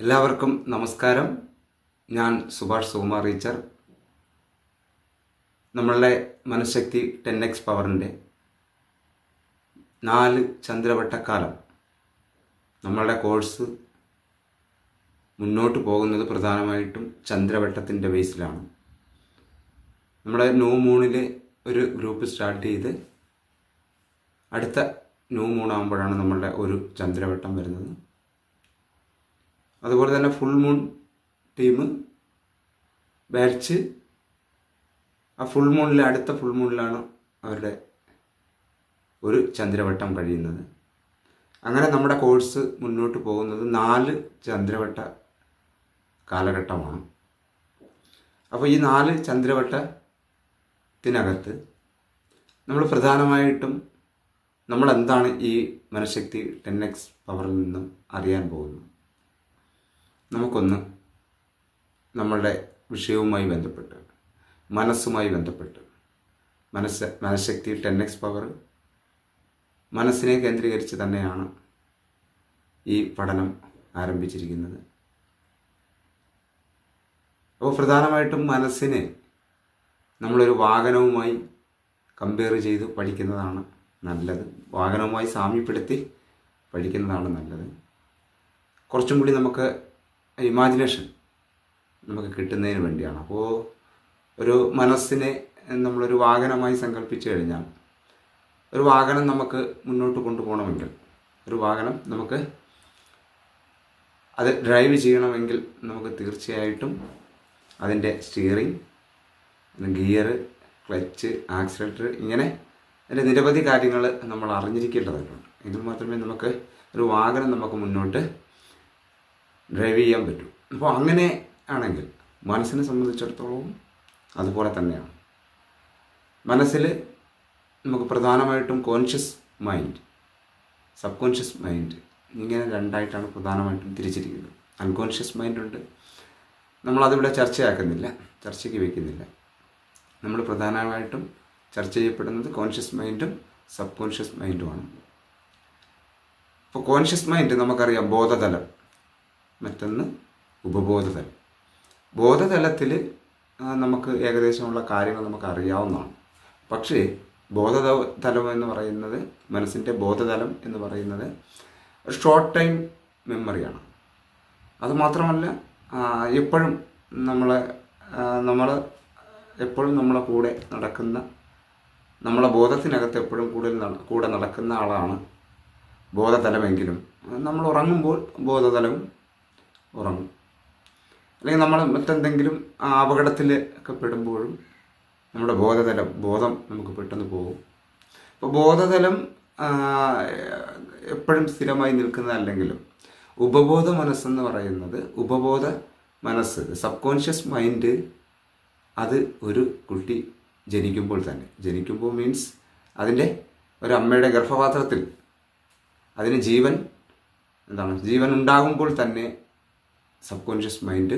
എല്ലാവർക്കും നമസ്കാരം. ഞാൻ സുഭാഷ് സുകുമാർ ടീച്ചർ നമ്മളുടെ മനഃശക്തി ടെൻ എക്സ് പവറിന്റെ നാല് ചന്ദ്രവട്ടക്കാലം. നമ്മളുടെ കോഴ്സ് മുന്നോട്ട് പോകുന്നത് പ്രധാനമായിട്ടും ചന്ദ്രവട്ടത്തിന്റെ ബേസിലാണ്. നമ്മുടെ ന്യൂ മൂണിലെ ഒരു ഗ്രൂപ്പ് സ്റ്റാർട്ട് ചെയ്ത് അടുത്ത ന്യൂ മൂണാകുമ്പോഴാണ് നമ്മളുടെ ഒരു ചന്ദ്രവട്ടം വരുന്നത്. അതുപോലെ തന്നെ ഫുൾ മൂൺ ടീം ബാച്ച് ആ ഫുൾ മൂണിലെ അടുത്ത ഫുൾ മൂണിലാണ് അവരുടെ ഒരു ചന്ദ്രവട്ടം കഴിയുന്നത്. അങ്ങനെ നമ്മുടെ കോഴ്സ് മുന്നോട്ട് പോകുന്നത് നാല് ചന്ദ്രവട്ട കാലഘട്ടമാണ്. അപ്പോൾ ഈ നാല് ചന്ദ്രവട്ടത്തിനകത്ത് നമ്മൾ പ്രധാനമായിട്ടും നമ്മൾ എന്താണ് ഈ മനഃശക്തി ടെൻ എക്സ് പവറിൽ നിന്നും അറിയാൻ പോകുന്നത്? നമുക്കൊന്ന് നമ്മളുടെ വിഷയവുമായി ബന്ധപ്പെട്ട് മനസ്സുമായി ബന്ധപ്പെട്ട് മനസ്സ് മനഃശക്തി ടെൻ എക്സ് പവർ മനസ്സിനെ കേന്ദ്രീകരിച്ച് തന്നെയാണ് ഈ പഠനം ആരംഭിച്ചിരിക്കുന്നത്. അപ്പോൾ പ്രധാനമായിട്ടും മനസ്സിനെ നമ്മളൊരു വാഹനവുമായി കമ്പയർ ചെയ്ത് പഠിക്കുന്നതാണ് നല്ലത്. വാഹനവുമായി സാമ്യപ്പെടുത്തി പഠിക്കുന്നതാണ് നല്ലത്. കുറച്ചും കൂടി നമുക്ക് ഇമാജിനേഷൻ നമുക്ക് കിട്ടുന്നതിന് വേണ്ടിയാണ്. അപ്പോൾ ഒരു മനസ്സിനെ നമ്മളൊരു വാഹനമായി സങ്കല്പിച്ചു കഴിഞ്ഞാൽ ഒരു വാഹനം നമുക്ക് മുന്നോട്ട് കൊണ്ടുപോകണമെങ്കിൽ ഒരു വാഹനം നമുക്ക് അത് ഡ്രൈവ് ചെയ്യണമെങ്കിൽ നമുക്ക് തീർച്ചയായിട്ടും അതിന്റെ സ്റ്റിയറിംഗ് ഗിയർ ക്ലച്ച് ആക്സിലേറ്റർ ഇങ്ങനെ അതിന്റെ നിരവധി കാര്യങ്ങൾ നമ്മൾ അറിഞ്ഞിരിക്കേണ്ടതായിട്ടുണ്ട്. എങ്കിൽ മാത്രമേ നമുക്ക് ഒരു വാഹനം നമുക്ക് മുന്നോട്ട് ഡ്രൈവ് ചെയ്യാൻ പറ്റും. അപ്പോൾ അങ്ങനെ ആണെങ്കിൽ മനസ്സിനെ സംബന്ധിച്ചിടത്തോളം അതുപോലെ തന്നെയാണ്. മനസ്സിൽ നമുക്ക് പ്രധാനമായിട്ടും conscious mind subconscious mind ഇങ്ങനെ രണ്ടായിട്ടാണ് പ്രധാനമായിട്ടും തിരിച്ചിരിക്കുന്നത്. അൺകോൺഷ്യസ് മൈൻഡ് ഉണ്ട്. നമ്മളതിവിടെ ചർച്ചയാക്കുന്നില്ല ചർച്ചയ്ക്ക് വയ്ക്കുന്നില്ല. നമ്മൾ പ്രധാനമായിട്ടും ചർച്ച ചെയ്യപ്പെടുന്നത് കോൺഷ്യസ് മൈൻഡും സബ് കോൺഷ്യസ് മൈൻഡുമാണ് അപ്പോൾ കോൺഷ്യസ് മൈൻഡ് നമുക്കറിയാം ബോധതലം. മറ്റൊന്ന് ഉപബോധതലം. ബോധതലത്തിൽ നമുക്ക് ഏകദേശമുള്ള കാര്യങ്ങൾ നമുക്ക് അറിയാവുന്നതാണ്. പക്ഷേ ബോധതലം എന്ന് പറയുന്നത് മനസ്സിന്റെ ബോധതലം എന്ന് പറയുന്നത് ഷോർട്ട് ടൈം മെമ്മറിയാണ് അതുമാത്രമല്ല എപ്പോഴും നമ്മളെ നമ്മൾ എപ്പോഴും നമ്മളെ കൂടെ നടക്കുന്ന നമ്മളെ ബോധത്തിനകത്ത് എപ്പോഴും കൂടുതൽ കൂടെ നടക്കുന്ന ആളാണ് ബോധതലമെങ്കിലും. നമ്മൾ ഉറങ്ങുമ്പോൾ ബോധതലവും ഉറങ്ങും. അല്ലെങ്കിൽ നമ്മൾ മറ്റെന്തെങ്കിലും അപകടത്തിൽ ഒക്കെ പെടുമ്പോഴും നമ്മുടെ ബോധതലം ബോധം നമുക്ക് പെട്ടെന്ന് പോകും. അപ്പോൾ ബോധതലം എപ്പോഴും സ്ഥിരമായി നിൽക്കുന്നതല്ലെങ്കിലും ഉപബോധ മനസ്സെന്ന് പറയുന്നത് ഉപബോധ മനസ്സ് സബ് കോൺഷ്യസ് മൈൻഡ് അത് ഒരു കുട്ടി ജനിക്കുമ്പോൾ തന്നെ. ജനിക്കുമ്പോൾ മീൻസ് അതിന്റെ അമ്മയുടെ ഗർഭപാത്രത്തിൽ. അതിന് ജീവൻ എന്താണ്? ജീവൻ ഉണ്ടാകുമ്പോൾ തന്നെ സബ് കോൺഷ്യസ് മൈൻഡ്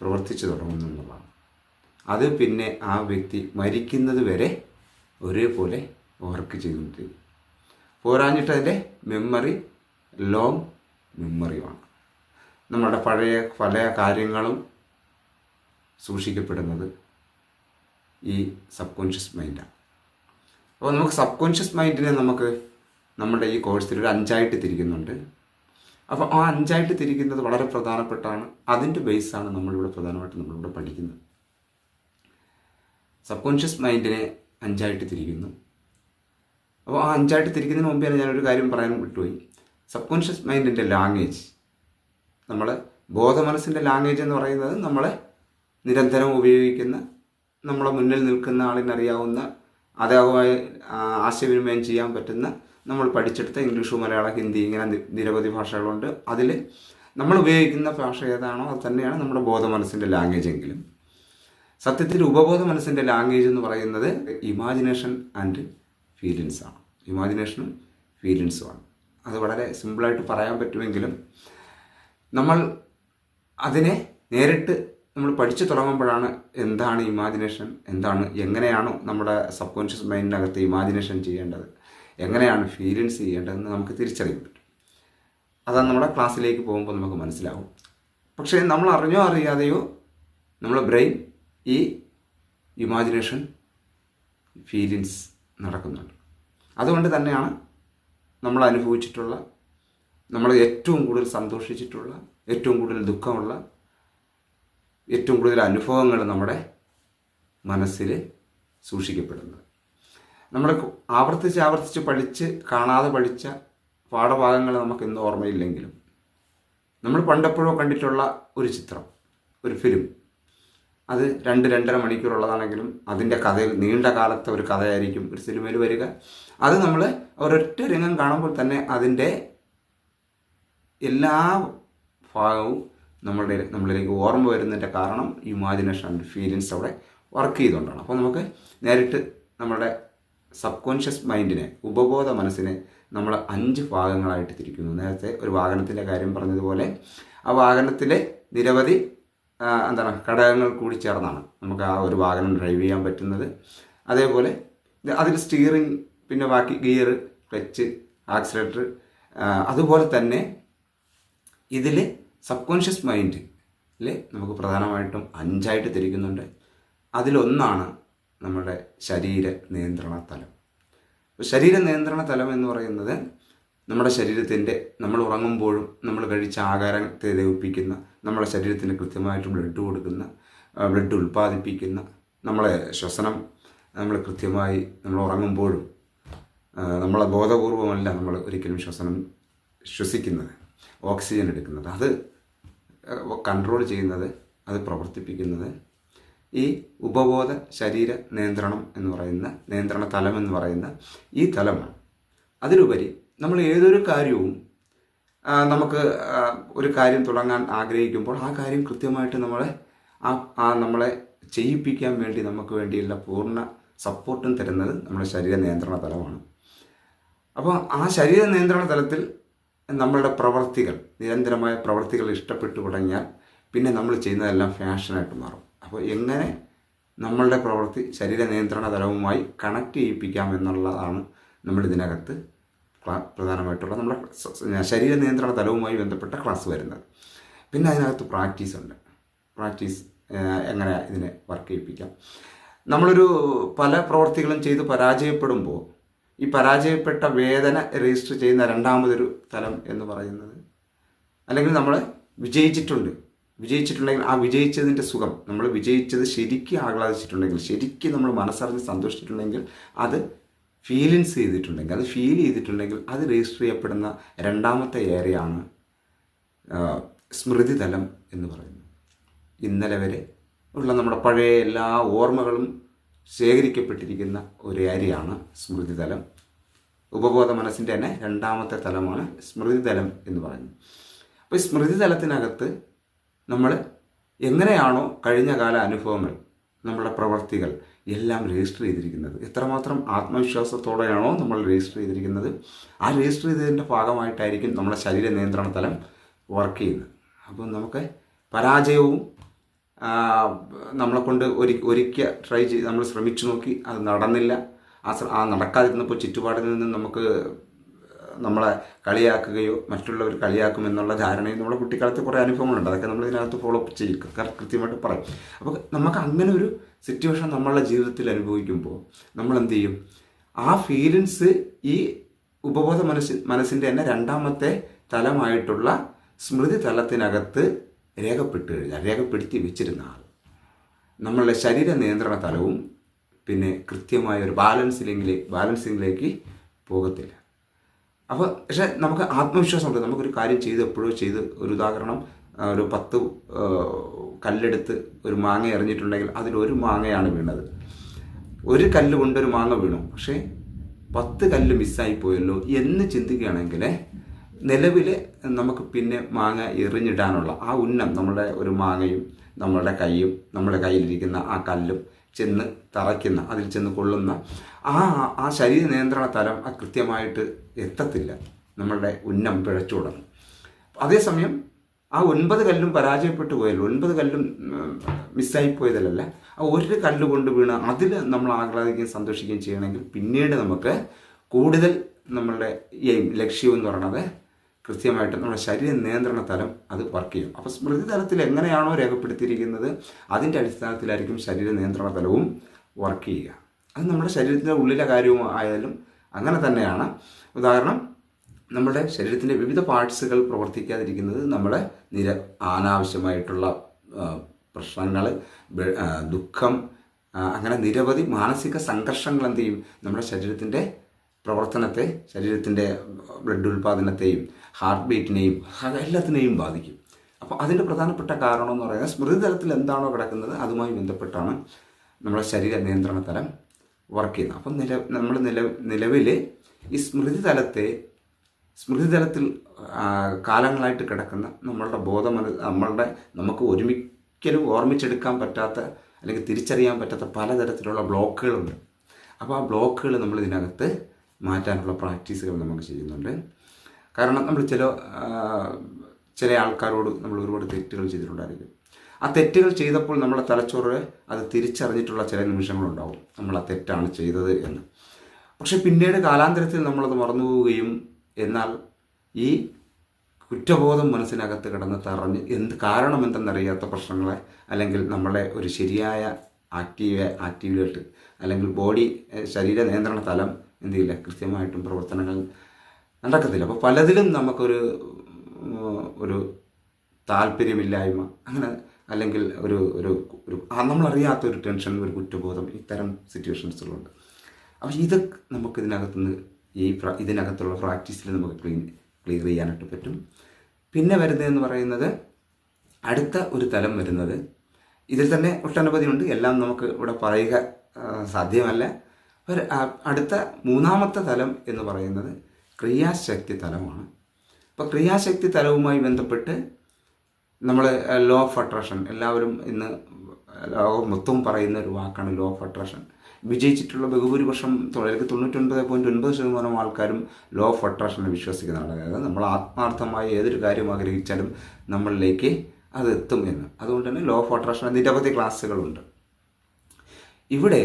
പ്രവർത്തിച്ചു തുടങ്ങുന്നുള്ളതാണ് അത് പിന്നെ ആ വ്യക്തി മരിക്കുന്നത് വരെ ഒരേപോലെ വർക്ക് ചെയ്തുകൊണ്ടിരിക്കും പോരാഞ്ഞിട്ട് അതിന്റെ മെമ്മറി ലോങ് മെമ്മറിയുമാണ് നമ്മുടെ പഴയ പല കാര്യങ്ങളും സൂക്ഷിക്കപ്പെടുന്നത് ഈ സബ് കോൺഷ്യസ് മൈൻഡാണ് അപ്പോൾ നമുക്ക് സബ് കോൺഷ്യസ് മൈൻഡിനെ നമുക്ക് നമ്മുടെ ഈ കോഴ്സിൽ ഒരു അഞ്ചായിട്ട് തിരിക്കുന്നുണ്ട്. അപ്പോൾ ആ അഞ്ചായിട്ട് തിരിക്കുന്നത് വളരെ പ്രധാനപ്പെട്ടാണ്. അതിന്റെ ബേസാണ് നമ്മളിവിടെ പ്രധാനമായിട്ട് നമ്മളിവിടെ പഠിക്കുന്നത്. സബ് കോൺഷ്യസ് മൈൻഡിനെ അഞ്ചായിട്ട് തിരിക്കുന്നു. അപ്പോൾ ആ അഞ്ചായിട്ട് തിരിക്കുന്നതിന് മുമ്പേ ഞാനൊരു കാര്യം പറയാൻ വിട്ടുപോയി. സബ് കോൺഷ്യസ് മൈൻഡിന്റെ ലാംഗ്വേജ് നമ്മൾ ബോധമനസ്സിന്റെ ലാംഗ്വേജ് എന്ന് പറയുന്നത് നമ്മളെ നിരന്തരം ഉപയോഗിക്കുന്ന നമ്മളെ മുന്നിൽ നിൽക്കുന്ന ആളിനറിയാവുന്ന അതേപോലെ ആശയവിനിമയം ചെയ്യാൻ പറ്റുന്ന നമ്മൾ പഠിച്ചെടുത്ത ഇംഗ്ലീഷ് മലയാളം ഹിന്ദി ഇങ്ങനെ നിരവധി ഭാഷകളുണ്ട്. അതിൽ നമ്മൾ ഉപയോഗിക്കുന്ന ഭാഷ ഏതാണോ അത് തന്നെയാണ് നമ്മുടെ ബോധ മനസ്സിന്റെ ലാംഗ്വേജ് എങ്കിലും. സത്യത്തിൽ ഉപബോധ മനസ്സിന്റെ ലാംഗ്വേജ് എന്ന് പറയുന്നത് ഇമാജിനേഷൻ ആൻഡ് ഫീലിങ്സ് ആണ്. ഇമാജിനേഷനും ഫീലിങ്സുമാണ് അത് വളരെ സിമ്പിളായിട്ട് പറയാൻ പറ്റുമെങ്കിലും നമ്മൾ അതിനെ നേരിട്ട് നമ്മൾ പഠിച്ചു തുടങ്ങുമ്പോഴാണ് എന്താണ് ഇമാജിനേഷൻ എന്താണ് എങ്ങനെയാണ് നമ്മുടെ സബ് കോൺഷ്യസ് മൈൻഡിനകത്ത് ഇമാജിനേഷൻ ചെയ്യേണ്ടത്. എങ്ങനെയാണ് ഫീലിങ്സ് ചെയ്യേണ്ടതെന്ന് നമുക്ക് തിരിച്ചറിയാൻ പറ്റും. അതാണ് നമ്മുടെ ക്ലാസ്സിലേക്ക് പോകുമ്പോൾ നമുക്ക് മനസ്സിലാവും. പക്ഷേ നമ്മൾ അറിഞ്ഞോ അറിയാതെയോ നമ്മളെ ബ്രെയിൻ ഈ ഇമാജിനേഷൻ ഫീലിങ്സ് നടക്കുന്നുണ്ട്. അതുകൊണ്ട് തന്നെയാണ് നമ്മൾ അനുഭവിച്ചിട്ടുള്ള നമ്മൾ ഏറ്റവും കൂടുതൽ സന്തോഷിച്ചിട്ടുള്ള ഏറ്റവും കൂടുതൽ ദുഃഖമുള്ള ഏറ്റവും കൂടുതൽ അനുഭവങ്ങൾ നമ്മുടെ മനസ്സിൽ സൂക്ഷിക്കപ്പെടുന്നത്. നമ്മൾ ആവർത്തിച്ച് ആവർത്തിച്ച് പഠിച്ച് കാണാതെ പഠിച്ച പാഠഭാഗങ്ങൾ നമുക്ക് ഇന്ന് ഓർമ്മയില്ലെങ്കിലും നമ്മൾ പണ്ടെപ്പോഴോ കണ്ടിട്ടുള്ള ഒരു ചിത്രം ഒരു ഫിലിം അത് രണ്ട് രണ്ടര മണിക്കൂറുള്ളതാണെങ്കിലും അതിന്റെ കഥയിൽ നീണ്ട കാലത്തെ ഒരു കഥയായിരിക്കും ഒരു സിനിമയിൽ വരിക. അത് നമ്മൾ ഒരൊറ്റ രംഗം കാണുമ്പോൾ തന്നെ അതിന്റെ എല്ലാ ഭാഗവും നമ്മളുടെ നമ്മളിലേക്ക് ഓർമ്മ വരുന്നതിന്റെ കാരണം ഇമാജിനേഷൻ ആൻഡ് ഫീലിങ്സ് അവിടെ വർക്ക് ചെയ്തുകൊണ്ടാണ്. അപ്പോൾ നമുക്ക് നേരിട്ട് നമ്മുടെ സബ് കോൺഷ്യസ് മൈൻഡിനെ ഉപബോധ മനസ്സിനെ നമ്മൾ അഞ്ച് ഭാഗങ്ങളായിട്ട് തിരിക്കുന്നു. നേരത്തെ ഒരു വാഹനത്തിന്റെ കാര്യം പറഞ്ഞതുപോലെ ആ വാഹനത്തിലെ നിരവധി എന്താണ് ഘടകങ്ങൾ കൂടി ചേർന്നാണ് നമുക്ക് ആ ഒരു വാഹനം ഡ്രൈവ് ചെയ്യാൻ പറ്റുന്നത്. അതേപോലെ അതിൽ സ്റ്റിയറിംഗ് പിന്നെ ബാക്കി ഗിയർ ക്ലച്ച് ആക്സിലേറ്റർ അതുപോലെ തന്നെ ഇതിൽ സബ് കോൺഷ്യസ് മൈൻഡിൽ നമുക്ക് പ്രധാനമായിട്ടും അഞ്ചായിട്ട് തിരിക്കുന്നുണ്ട്. അതിലൊന്നാണ് നമ്മുടെ ശരീര നിയന്ത്രണ തലം ശരീര നിയന്ത്രണ തലം എന്ന് പറയുന്നത് നമ്മുടെ ശരീരത്തിന്റെ നമ്മൾ ഉറങ്ങുമ്പോഴും നമ്മൾ കഴിച്ച ആഹാരത്തെ ദഹിപ്പിക്കുന്ന നമ്മുടെ ശരീരത്തിന് കൃത്യമായിട്ട് ബ്ലഡ് കൊടുക്കുന്ന ബ്ലഡ് ഉൽപ്പാദിപ്പിക്കുന്ന നമ്മളെ ശ്വസനം നമ്മൾ കൃത്യമായി നമ്മൾ ഉറങ്ങുമ്പോഴും നമ്മളെ ബോധപൂർവമല്ല നമ്മൾ ഒരിക്കലും ശ്വസനം ശ്വസിക്കുന്നത് ഓക്സിജൻ എടുക്കുന്നത്. അത് കൺട്രോൾ ചെയ്യുന്നത് അത് പ്രവർത്തിപ്പിക്കുന്നത് ഈ ഉപബോധ ശരീര നിയന്ത്രണം എന്ന് പറയുന്ന നിയന്ത്രണ തലം എന്ന് പറയുന്ന ഈ തലമാണ്. അതിലുപരി നമ്മൾ ഏതൊരു കാര്യവും നമുക്ക് ഒരു കാര്യം തുടങ്ങാൻ ആഗ്രഹിക്കുമ്പോൾ ആ കാര്യം കൃത്യമായിട്ട് നമ്മളെ ആ നമ്മളെ ചെയ്യിപ്പിക്കാൻ വേണ്ടി നമുക്ക് വേണ്ടിയുള്ള പൂർണ സപ്പോർട്ടും തരുന്നത് നമ്മുടെ ശരീര നിയന്ത്രണ തലമാണ്. അപ്പോൾ ആ ശരീര നിയന്ത്രണ തലത്തിൽ നമ്മളുടെ പ്രവർത്തികൾ നിരന്തരമായ പ്രവർത്തികൾ ഇഷ്ടപ്പെട്ടു തുടങ്ങിയാൽ പിന്നെ നമ്മൾ ചെയ്യുന്നതെല്ലാം ഫാഷനായിട്ട് മാറും. അപ്പോൾ എങ്ങനെ നമ്മളുടെ പ്രവൃത്തി ശരീര നിയന്ത്രണ തലവുമായി കണക്ട് ചെയ്യിപ്പിക്കാം എന്നുള്ളതാണ് നമ്മൾ ഇതിനകത്ത് പ്രധാനമായിട്ടുള്ള നമ്മുടെ ശരീര നിയന്ത്രണ തലവുമായി ബന്ധപ്പെട്ട ക്ലാസ് വരുന്നത്. പിന്നെ അതിനകത്ത് പ്രാക്ടീസ് ഉണ്ട്. പ്രാക്ടീസ് എങ്ങനെ ഇതിനെ വർക്ക് ചെയ്യിപ്പിക്കാം? നമ്മളൊരു പല പ്രവൃത്തികളും ചെയ്ത് പരാജയപ്പെടുമ്പോൾ ഈ പരാജയപ്പെട്ട വേദന രജിസ്റ്റർ ചെയ്യുന്ന രണ്ടാമതൊരു തലം എന്ന് പറയുന്നത് അല്ലെങ്കിൽ നമ്മൾ വിജയിച്ചിട്ടുണ്ട്. വിജയിച്ചിട്ടുണ്ടെങ്കിൽ ആ വിജയിച്ചതിന്റെ സുഖം. നമ്മൾ വിജയിച്ചത് ശരിക്കും ആഹ്ലാദിച്ചിട്ടുണ്ടെങ്കിൽ ശരിക്കും നമ്മൾ മനസ്സറിഞ്ഞ് സന്തോഷിച്ചിട്ടുണ്ടെങ്കിൽ അത് ഫീലിങ്സ് ചെയ്തിട്ടുണ്ടെങ്കിൽ അത് ഫീൽ ചെയ്തിട്ടുണ്ടെങ്കിൽ അത് രജിസ്റ്റർ ചെയ്യപ്പെടുന്ന രണ്ടാമത്തെ ഏരിയയാണ് സ്മൃതിതലം എന്ന് പറയുന്നത്. ഇന്നലെ വരെ ഉള്ള നമ്മുടെ പഴയ എല്ലാ ഓർമ്മകളും ശേഖരിക്കപ്പെട്ടിരിക്കുന്ന ഒരു ഏരിയയാണ് സ്മൃതിതലം. ഉപബോധ മനസ്സിന്റെ തന്നെ രണ്ടാമത്തെ തലമാണ് സ്മൃതിതലം എന്ന് പറയുന്നത്. അപ്പോൾ സ്മൃതിതലത്തിനകത്ത് നമ്മൾ എങ്ങനെയാണോ കഴിഞ്ഞ കാല അനുഭവങ്ങൾ നമ്മുടെ പ്രവർത്തികൾ എല്ലാം രജിസ്റ്റർ ചെയ്തിരിക്കുന്നത്. എത്രമാത്രം ആത്മവിശ്വാസത്തോടെയാണോ നമ്മൾ രജിസ്റ്റർ ചെയ്തിരിക്കുന്നത്. ആ രജിസ്റ്റർ ചെയ്തതിന്റെ ഭാഗമായിട്ടായിരിക്കും നമ്മുടെ ശരീര നിയന്ത്രണ തലം വർക്ക് ചെയ്യുന്നത്. അപ്പം നമുക്ക് പരാജയവും നമ്മളെ കൊണ്ട് ഒരു ഒരിക്കൽ ട്രൈ ചെയ്ത് നമ്മൾ ശ്രമിച്ചു നോക്കി അത് നടന്നില്ല. ആ ആ നടക്കാതിരുന്നപ്പോൾ ചുറ്റുപാടിൽ നിന്ന് നമുക്ക് നമ്മളെ കളിയാക്കുകയോ മറ്റുള്ളവർ കളിയാക്കുമെന്നുള്ള ധാരണയും നമ്മുടെ കുട്ടിക്കാലത്ത് കുറേ അനുഭവങ്ങളുണ്ട്. അതൊക്കെ നമ്മൾ ഇതിനകത്ത് ഫോളോ അപ്പ് ചെയ്യും കൃത്യമായിട്ട് പറയും. അപ്പോൾ നമുക്ക് അങ്ങനെ ഒരു സിറ്റുവേഷൻ നമ്മളുടെ ജീവിതത്തിൽ അനുഭവിക്കുമ്പോൾ നമ്മൾ എന്ത് ചെയ്യും ആ ഫീലിങ്സ് ഈ ഉപബോധ മനസ്സി മനസ്സിന്റെ തന്നെ രണ്ടാമത്തെ തലമായിട്ടുള്ള സ്മൃതി തലത്തിനകത്ത് രേഖപ്പെട്ട് കഴിഞ്ഞാൽ രേഖപ്പെടുത്തി വെച്ചിരുന്ന ആൾ. നമ്മളുടെ ശരീര നിയന്ത്രണ തലവും പിന്നെ കൃത്യമായ ഒരു ബാലൻസിലെങ്കിലേ ബാലൻസിങ്ങിലേക്ക് പോകത്തില്ല. അപ്പോൾ പക്ഷേ നമുക്ക് ആത്മവിശ്വാസം ആത്മവിശ്വാസമുണ്ട് നമുക്കൊരു കാര്യം ചെയ്ത് എപ്പോഴും ചെയ്ത് ഒരു ഉദാഹരണം ഒരു പത്ത് കല്ലെടുത്ത് ഒരു മാങ്ങ എറിഞ്ഞിട്ടുണ്ടെങ്കിൽ അതിലൊരു മാങ്ങയാണ് വീണത്. ഒരു കല്ല് കൊണ്ടൊരു മാങ്ങ വീണു. പക്ഷേ പത്ത് കല്ല് മിസ്സായി പോയല്ലോ എന്ന് ചിന്തിക്കുകയാണെങ്കിൽ നിലവിൽ നമുക്ക് പിന്നെ മാങ്ങ എറിഞ്ഞിടാനുള്ള ആ ഉന്നം നമ്മുടെ ഒരു മാങ്ങയും നമ്മളുടെ കൈയും നമ്മുടെ കയ്യിലിരിക്കുന്ന ആ കല്ലും ചെന്ന് തറയ്ക്കുന്ന അതിൽ ചെന്ന് കൊള്ളുന്ന ആ ആ ശരീര നിയന്ത്രണ തലം ആ കൃത്യമായിട്ട് എത്തത്തില്ല. നമ്മളുടെ ഉന്നം പിഴച്ചു തുടങ്ങും അതേസമയം ആ ഒൻപത് കല്ലും പരാജയപ്പെട്ടു പോയല്ലോ. ഒൻപത് കല്ലും മിസ്സായി പോയതിലല്ല ആ ഒരു കല്ല് കൊണ്ട് വീണ് അതിൽ നമ്മൾ ആഹ്ലാദിക്കുകയും സന്തോഷിക്കുകയും ചെയ്യണമെങ്കിൽ പിന്നീട് നമുക്ക് കൂടുതൽ നമ്മളുടെ എയിം ലക്ഷ്യം എന്ന് പറയുന്നത് കൃത്യമായിട്ട് നമ്മുടെ ശരീര നിയന്ത്രണ തലം അത് വർക്ക് ചെയ്യും. അപ്പോൾ സ്മൃതി തലത്തിൽ എങ്ങനെയാണോ രേഖപ്പെടുത്തിയിരിക്കുന്നത് അതിന്റെ അടിസ്ഥാനത്തിലായിരിക്കും ശരീര നിയന്ത്രണ തലവും വർക്ക് ചെയ്യുക. അത് നമ്മുടെ ശരീരത്തിന്റെ ഉള്ളിലെ കാര്യവും ആയാലും അങ്ങനെ തന്നെയാണ്. ഉദാഹരണം നമ്മുടെ ശരീരത്തിന്റെ വിവിധ പാർട്സുകൾ പ്രവർത്തിക്കാതിരിക്കുന്നത് നമ്മുടെ നിര അനാവശ്യമായിട്ടുള്ള പ്രശ്നങ്ങൾ ദുഃഖം അങ്ങനെ നിരവധി മാനസിക സംഘർഷങ്ങൾ എന്ത് ചെയ്യും? നമ്മുടെ ശരീരത്തിന്റെ പ്രവർത്തനത്തെ ശരീരത്തിന്റെ ബ്ലഡ് ഉൽപ്പാദനത്തെയും ഹാർട്ട് ബീറ്റിനെയും എല്ലാത്തിനെയും ബാധിക്കും. അപ്പോൾ അതിന്റെ പ്രധാനപ്പെട്ട കാരണം എന്ന് പറയുന്നത് സ്മൃതി തലത്തിൽ എന്താണോ കിടക്കുന്നത് അതുമായി ബന്ധപ്പെട്ടാണ് നമ്മുടെ ശരീര നിയന്ത്രണ തലം വർക്ക് ചെയ്യുന്നത്. അപ്പം നില നമ്മൾ നില നിലവിൽ ഈ സ്മൃതി തലത്തെ സ്മൃതി തലത്തിൽ കാലങ്ങളായിട്ട് കിടക്കുന്ന നമ്മളുടെ ബോധമന നമ്മളുടെ നമുക്ക് ഒരുമിക്കലും ഓർമ്മിച്ചെടുക്കാൻ പറ്റാത്ത അല്ലെങ്കിൽ തിരിച്ചറിയാൻ പറ്റാത്ത പലതരത്തിലുള്ള ബ്ലോക്കുകളുണ്ട്. അപ്പോൾ ആ ബ്ലോക്കുകൾ നമ്മൾ ഇതിനകത്ത് മാറ്റാനുള്ള പ്രാക്ടീസുകൾ നമുക്ക് ചെയ്യുന്നുണ്ട്. കാരണം നമ്മൾ ചില ചില ആൾക്കാരോട് നമ്മൾ ഒരുപാട് തെറ്റുകൾ ചെയ്തിട്ടുണ്ടായിരിക്കും. ആ തെറ്റുകൾ ചെയ്തപ്പോൾ നമ്മളെ തലച്ചോറ് അത് തിരിച്ചറിഞ്ഞിട്ടുള്ള ചില നിമിഷങ്ങളുണ്ടാവും. നമ്മൾ ആ തെറ്റാണ് ചെയ്തത് എന്ന്. പക്ഷെ പിന്നീട് കാലാന്തരത്തിൽ നമ്മളത് മറന്നുപോവുകയും എന്നാൽ ഈ കുറ്റബോധം മനസ്സിനകത്ത് കിടന്ന് തറഞ്ഞ് എന്ത് കാരണം എന്തെന്നറിയാത്ത പ്രശ്നങ്ങളെ അല്ലെങ്കിൽ നമ്മളെ ഒരു ശരിയായ ആക്റ്റീവ് ആക്റ്റീവായിട്ട് അല്ലെങ്കിൽ ബോഡി ശരീര നിയന്ത്രണ തലം എന്ത് ചെയ്യില്ല കൃത്യമായിട്ടും പ്രവർത്തനങ്ങൾ നടക്കത്തില്ല. അപ്പോൾ പലതിലും നമുക്കൊരു ഒരു താല്പര്യമില്ലായ്മ അങ്ങനെ അല്ലെങ്കിൽ ഒരു ഒരു ഒരു ആ, നമ്മളറിയാത്ത ഒരു ടെൻഷൻ ഒരു കുറ്റബോധം ഇത്തരം സിറ്റുവേഷൻസുകളുണ്ട്. അപ്പോൾ ഇത് നമുക്ക് ഇതിനകത്തുനിന്ന് ഈ ഇതിനകത്തുള്ള പ്രാക്ടീസിൽ നമുക്ക് ക്ലീൻ ക്ലിയർ ചെയ്യാനായിട്ട് പറ്റും. പിന്നെ വരുന്നതെന്ന് പറയുന്നത് അടുത്ത ഒരു തലം വരുന്നത് ഇതിൽ തന്നെ ഒട്ടനവധിയുണ്ട് എല്ലാം നമുക്ക് ഇവിടെ പറയുക സാധ്യമല്ല. ഒരു അടുത്ത മൂന്നാമത്തെ തലം എന്ന് പറയുന്നത് ക്രിയാശക്തി തലമാണ്. അപ്പോൾ ക്രിയാശക്തി തലവുമായി ബന്ധപ്പെട്ട് നമ്മൾ ലോ ഓഫ് അട്രാക്ഷൻ എല്ലാവരും ഇന്ന് ലോകം മൊത്തം പറയുന്ന ഒരു വാക്കാണ് ലോ ഓഫ് അട്രാക്ഷൻ വിജയിച്ചിട്ടുള്ള ബഹുഭൂരിപക്ഷം തൊള്ളായിരത്തി തൊണ്ണൂറ്റൊൻപത് പോയിന്റ് ഒൻപത് ശതമാനം ആൾക്കാരും ലോ ഓഫ് അട്രാക്ഷനെ വിശ്വസിക്കുന്നതാണ് അതായത് നമ്മൾ ആത്മാർത്ഥമായി ഏതൊരു കാര്യം ആഗ്രഹിച്ചാലും നമ്മളിലേക്ക് അത് എത്തും എന്ന്. അതുകൊണ്ട് തന്നെ ലോ ഓഫ് അട്രാക്ഷൻ നിരവധി ക്ലാസ്സുകളുണ്ട് ഇവിടെ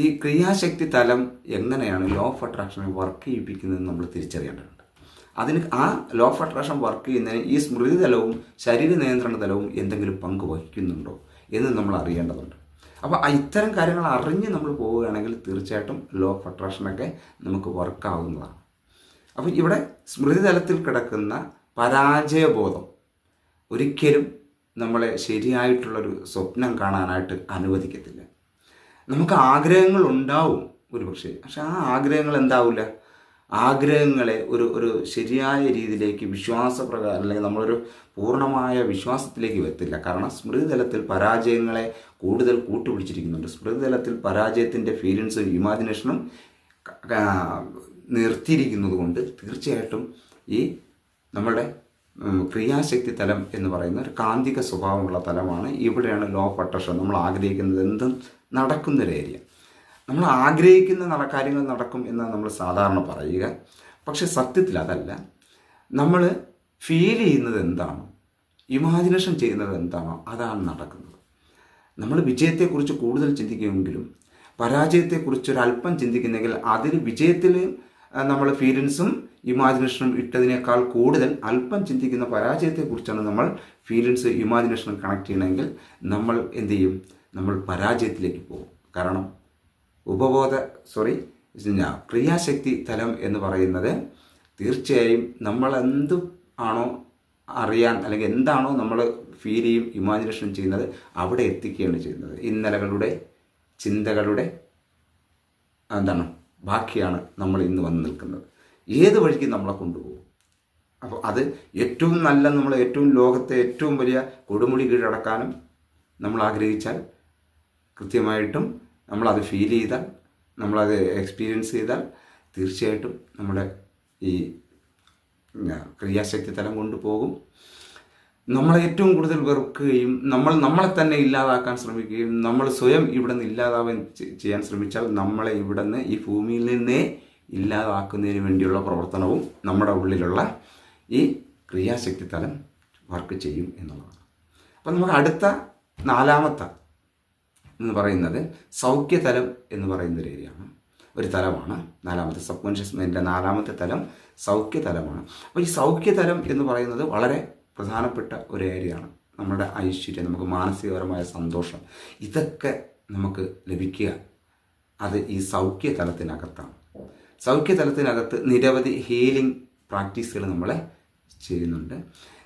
ഈ ക്രിയാശക്തി തലം എങ്ങനെയാണ് ലോ ഓഫ് അട്രാക്ഷനെ വർക്ക് ചെയ്യിപ്പിക്കുന്നതെന്ന് നമ്മൾ തിരിച്ചറിയേണ്ടതുണ്ട്. അതിന് ആ ലോ ഓഫ് അട്രാക്ഷൻ വർക്ക് ചെയ്യുന്നതിന് ഈ സ്മൃതി തലവും ശരീര നിയന്ത്രണ തലവും എന്തെങ്കിലും പങ്ക് വഹിക്കുന്നുണ്ടോ എന്ന് നമ്മൾ അറിയേണ്ടതുണ്ട്. അപ്പോൾ ഇത്തരം കാര്യങ്ങൾ അറിഞ്ഞ് നമ്മൾ പോവുകയാണെങ്കിൽ തീർച്ചയായിട്ടും ലോ ഓഫ് അട്രാക്ഷനൊക്കെ നമുക്ക് വർക്കാവുന്നതാണ് അപ്പോൾ ഇവിടെ സ്മൃതി തലത്തിൽ കിടക്കുന്ന പരാജയബോധം ഒരിക്കലും നമ്മളെ ശരിയായിട്ടുള്ളൊരു സ്വപ്നം കാണാനായിട്ട് അനുവദിക്കത്തില്ല. നമുക്ക് ആഗ്രഹങ്ങൾ ഉണ്ടാവും ഒരു പക്ഷേ പക്ഷെ ആ ആഗ്രഹങ്ങൾ എന്താവില്ല ആഗ്രഹങ്ങളെ ഒരു ഒരു ശരിയായ രീതിയിലേക്ക് വിശ്വാസപ്രകാരം അല്ലെങ്കിൽ നമ്മളൊരു പൂർണമായ വിശ്വാസത്തിലേക്ക് വരത്തില്ല. കാരണം സ്മൃതിതലത്തിൽ പരാജയങ്ങളെ കൂടുതൽ കൂട്ടുപിടിച്ചിരിക്കുന്നുണ്ട്. സ്മൃതിതലത്തിൽ പരാജയത്തിന്റെ ഫീലിങ്സും ഇമാജിനേഷനും നിർത്തിയിരിക്കുന്നത് കൊണ്ട് തീർച്ചയായിട്ടും ഈ നമ്മുടെ ക്രിയാശക്തി തലം എന്ന് പറയുന്ന ഒരു കാന്തിക സ്വഭാവമുള്ള തലമാണ് ഇവിടെയാണ് ലോ ഓഫ് നമ്മൾ ആഗ്രഹിക്കുന്നത് എന്തും നടക്കുന്നൊരു ഏരിയ നമ്മൾ ആഗ്രഹിക്കുന്ന കാര്യങ്ങൾ നടക്കും എന്നാണ് നമ്മൾ സാധാരണ പറയുക. പക്ഷെ സത്യത്തിൽ അതല്ല. നമ്മൾ ഫീൽ ചെയ്യുന്നത് എന്താണോ ഇമാജിനേഷൻ ചെയ്യുന്നത് എന്താണോ അതാണ് നടക്കുന്നത്. നമ്മൾ വിജയത്തെക്കുറിച്ച് കൂടുതൽ ചിന്തിക്കുമെങ്കിലും പരാജയത്തെക്കുറിച്ച് ഒരല്പം ചിന്തിക്കുന്നെങ്കിൽ അതിൽ വിജയത്തിൽ നമ്മൾ ഫീലിങ്സും ഇമാജിനേഷനും ഇട്ടതിനേക്കാൾ കൂടുതൽ അല്പം ചിന്തിക്കുന്ന പരാജയത്തെക്കുറിച്ചാണ് നമ്മൾ ഫീലിങ്സ് ഇമാജിനേഷനും കണക്ട് ചെയ്യണമെങ്കിൽ നമ്മൾ എന്ത് ചെയ്യും? നമ്മൾ പരാജയത്തിലേക്ക് പോകും. കാരണം ഉപബോധ സോറി ക്രിയാശക്തി തലം എന്ന് പറയുന്നത് തീർച്ചയായും നമ്മൾ എന്ത് ആണോ അറിയാൻ അല്ലെങ്കിൽ എന്താണോ നമ്മൾ ഫീൽ ചെയ്യും ഇമാജിനേഷൻ ചെയ്യുന്നത് അവിടെ എത്തിക്കുകയാണ് ചെയ്യുന്നത്. ഇന്നലകളുടെ ചിന്തകളുടെ എന്താണ് ബാക്കിയാണ് നമ്മൾ ഇന്ന് വന്ന് നിൽക്കുന്നത്. ഏത് വഴിക്ക് നമ്മളെ കൊണ്ടുപോകും? അപ്പോൾ അത് ഏറ്റവും നല്ല നമ്മൾ ഏറ്റവും ലോകത്തെ ഏറ്റവും വലിയ കൊടുമുടി കീഴടക്കാനും നമ്മൾ ആഗ്രഹിച്ചാൽ കൃത്യമായിട്ടും നമ്മളത് ഫീൽ ചെയ്താൽ നമ്മളത് എക്സ്പീരിയൻസ് ചെയ്താൽ തീർച്ചയായിട്ടും നമ്മുടെ ഈ ക്രിയാശക്തി തലം കൊണ്ടുപോകും നമ്മളെ ഏറ്റവും കൂടുതൽ വെറുക്കുകയും നമ്മൾ നമ്മളെ തന്നെ ഇല്ലാതാക്കാൻ ശ്രമിക്കുകയും നമ്മൾ സ്വയം ഇവിടെ നിന്ന് ഇല്ലാതാവാൻ ചെയ്യാൻ ശ്രമിച്ചാൽ നമ്മളെ ഇവിടെ നിന്ന് ഈ ഭൂമിയിൽ നിന്നേ ഇല്ലാതാക്കുന്നതിന് വേണ്ടിയുള്ള പ്രവർത്തനവും നമ്മുടെ ഉള്ളിലുള്ള ഈ ക്രിയാശക്തി തലം വർക്ക് ചെയ്യും എന്നുള്ളതാണ്. അപ്പം നമുക്ക് അടുത്ത നാലാമത്തെ എന്ന് പറയുന്നത് സൗഖ്യതലം എന്ന് പറയുന്ന ഒരു ഏരിയയാണ്. ഒരു തലമാണ്. നാലാമത്തെ സബ് കോൺഷ്യസ് മൈൻഡിന്റെ നാലാമത്തെ തലം സൗഖ്യതലമാണ്. അപ്പോൾ ഈ സൗഖ്യതലം എന്ന് പറയുന്നത് വളരെ പ്രധാനപ്പെട്ട ഒരു ഏരിയയാണ്. നമ്മുടെ ഐശ്വര്യം നമുക്ക് മാനസികപരമായ സന്തോഷം ഇതൊക്കെ നമുക്ക് ലഭിക്കുക അത് ഈ സൗഖ്യതലത്തിനകത്താണ്. സൗഖ്യതലത്തിനകത്ത് നിരവധി ഹീലിംഗ് പ്രാക്ടീസുകൾ നമ്മളെ ചെയ്യുന്നുണ്ട്.